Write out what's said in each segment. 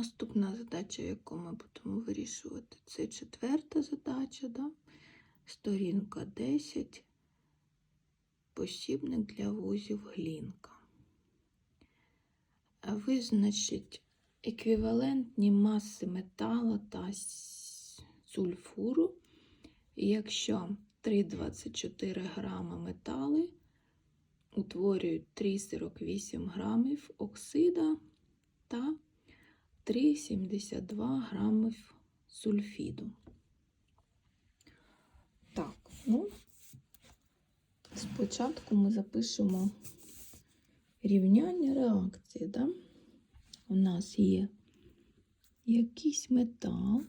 наступна задача, яку ми будемо вирішувати? Це четверта задача, да? сторінка 10. Посібник для вузів глінка. Визначить еквівалентні маси метала та сульфуру, якщо 3,24 грама метали утворюють 3,48 грамів оксида та 3,72 грамів сульфіду. Так, ну, спочатку ми запишемо рівняння реакції. Да? У нас є якийсь метал,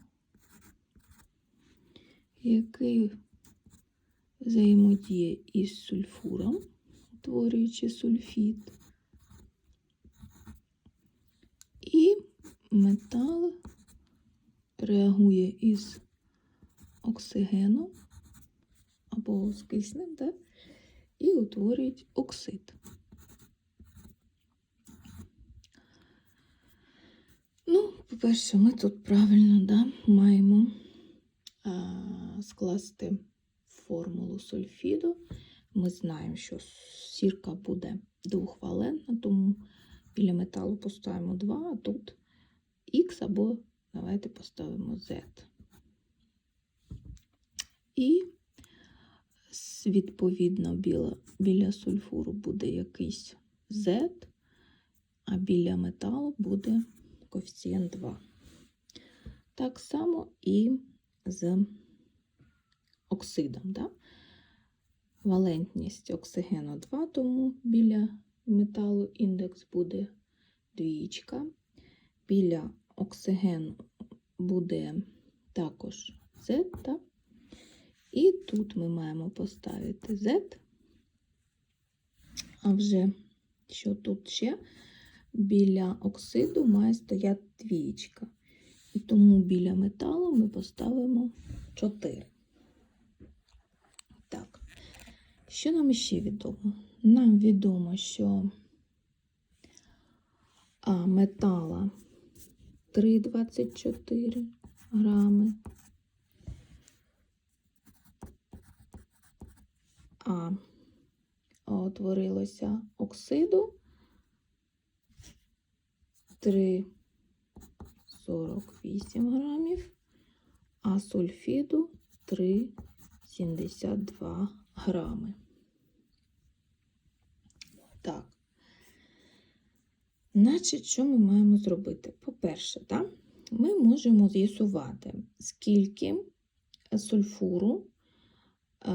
який взаємодіє із сульфуром, утворюючи сульфід. І метал реагує із оксигеном або з киснем, да? і утворюють оксид. Ну, по-перше, ми тут правильно да, маємо а, скласти формулу сульфіду. Ми знаємо, що сірка буде двохвалентна, тому біля металу поставимо 2, а тут Х або давайте поставимо Z. І відповідно біля, біля сульфуру буде якийсь Z, а біля металу буде коефіцієнт 2. Так само і з оксидом. Да? Валентність оксигену 2, тому біля металу індекс буде двічка. Біля оксигену буде також Z. І тут ми маємо поставити Z. А вже що тут ще? Біля оксиду має стояти двічка. І тому біля металу ми поставимо 4. Так, що нам ще відомо? Нам відомо, що а, метала 3,24 грами, а утворилося оксиду 3,48 грамів, а сульфіду 3,72 грами. Так. Значить, що ми маємо зробити? По-перше, да, ми можемо з'ясувати, скільки сульфуру е,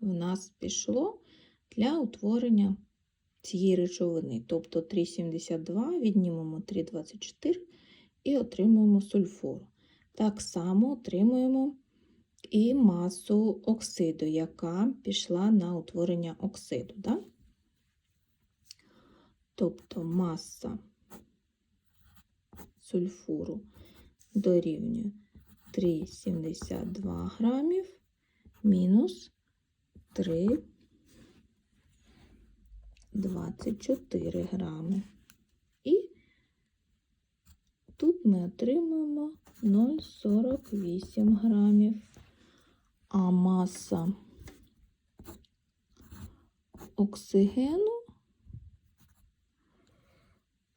в нас пішло для утворення цієї речовини. Тобто 3,72 віднімемо 3,24 і отримуємо сульфур. Так само отримуємо і масу оксиду, яка пішла на утворення оксиду. Да? Тобто маса сульфуру дорівнює 3,72 грамів мінус 3,24 грами. І тут ми отримуємо 0,48 грамів, а маса оксигену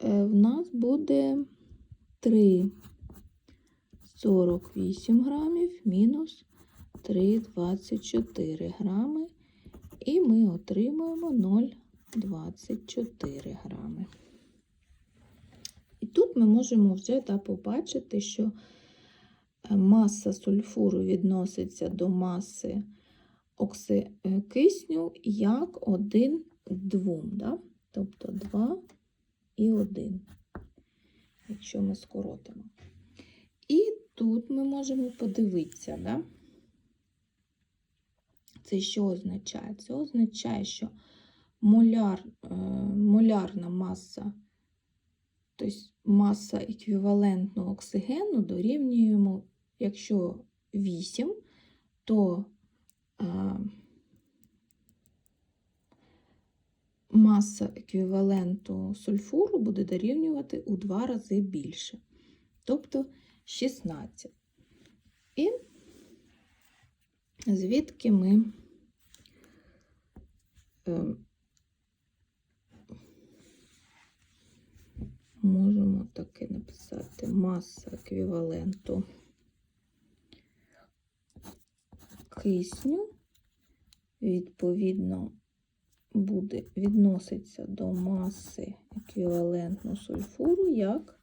е, в нас буде 3,48 грамів мінус 3,24 грами, і ми отримуємо 0,24 грами. І тут ми можемо вже та, побачити, що е, маса сульфуру відноситься до маси окси... е, кисню як 1 к 2, да? тобто 2 і 1, якщо ми скоротимо. І тут ми можемо подивитися, да? це що означає? Це означає, що моляр, е, молярна маса, тобто маса еквівалентного оксигену дорівнюємо, якщо 8, то е, маса еквіваленту сульфуру буде дорівнювати у два рази більше, тобто 16. І звідки ми е, можемо таке написати маса еквіваленту кисню, відповідно, буде відноситься до маси еквівалентну сульфуру як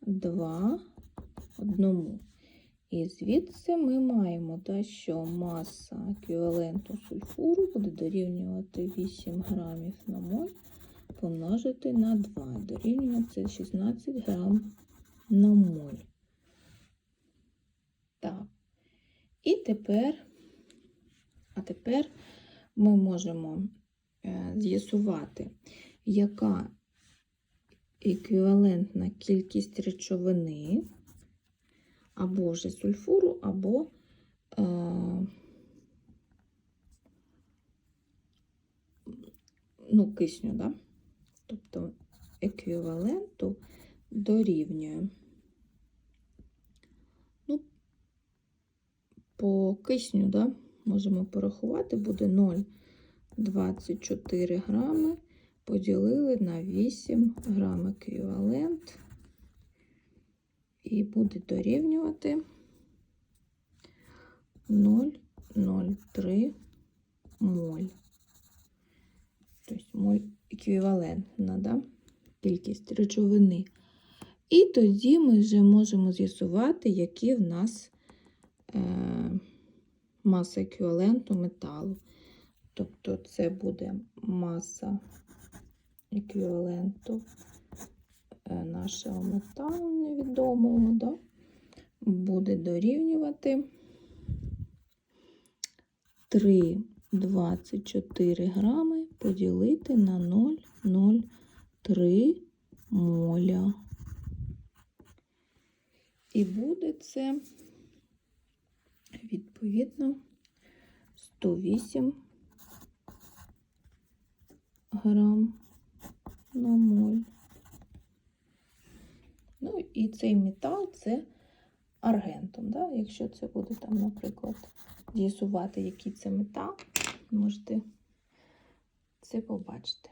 2 1. І звідси ми маємо, те, що маса еквіваленту сульфуру буде дорівнювати 8 грамів на моль помножити на 2. Дорівнює це 16 грам на моль. Так. І тепер, а тепер ми можемо з'ясувати, яка еквівалентна кількість речовини або ж сульфуру, або е, ну, кисню, да? тобто еквіваленту дорівнює. Ну, по кисню, да, можемо порахувати, буде 0,24 грами поділили на 8 грам еквівалент і буде дорівнювати 0,03 моль. Тобто моль еквівалентна да? кількість речовини. І тоді ми вже можемо з'ясувати, які в нас е, маса еквіваленту металу. Тобто це буде маса еквіваленту е, нашого металу невідомого, да? буде дорівнювати 3,24 грами поділити на 0,03 моля. І буде це відповідно 108 грам на моль. Ну і цей метал це аргентом. Да? Якщо це буде там, наприклад, з'ясувати, який це метал, можете це побачити.